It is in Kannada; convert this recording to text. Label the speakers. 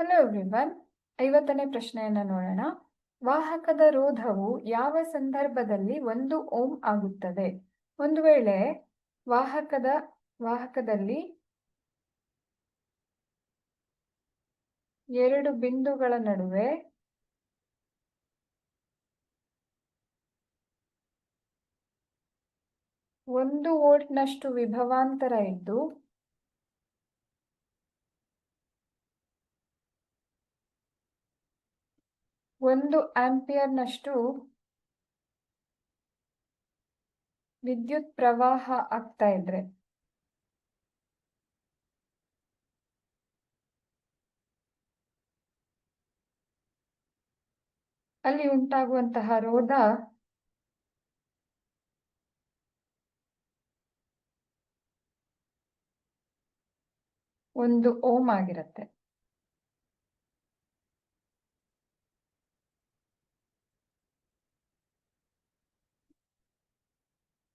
Speaker 1: ಹಲೋ ಎವ್ರಿವನ್ ಐವತ್ತನೇ ಪ್ರಶ್ನೆಯನ್ನ ನೋಡೋಣ. ವಾಹಕದ ರೋಧವು ಯಾವ ಸಂದರ್ಭದಲ್ಲಿ ಒಂದು ಓಮ್ ಆಗುತ್ತದೆ? ಒಂದು ವೇಳೆ ವಾಹಕದ, ವಾಹಕದಲ್ಲಿ ಎರಡು ಬಿಂದುಗಳ ನಡುವೆ ಒಂದು ವೋಲ್ಟ್ನಷ್ಟು ವಿಭವಾಂತರ ಇದ್ದು ಒಂದು ಆಂಪಿಯರ್ನಷ್ಟು ವಿದ್ಯುತ್ ಪ್ರವಾಹ ಆಗ್ತಾ ಇದ್ರೆ. ಅಲ್ಲಿ ಉಂಟಾಗುವಂತಹ ರೋಧ ಒಂದು ಓಮ್ ಆಗಿರುತ್ತೆ.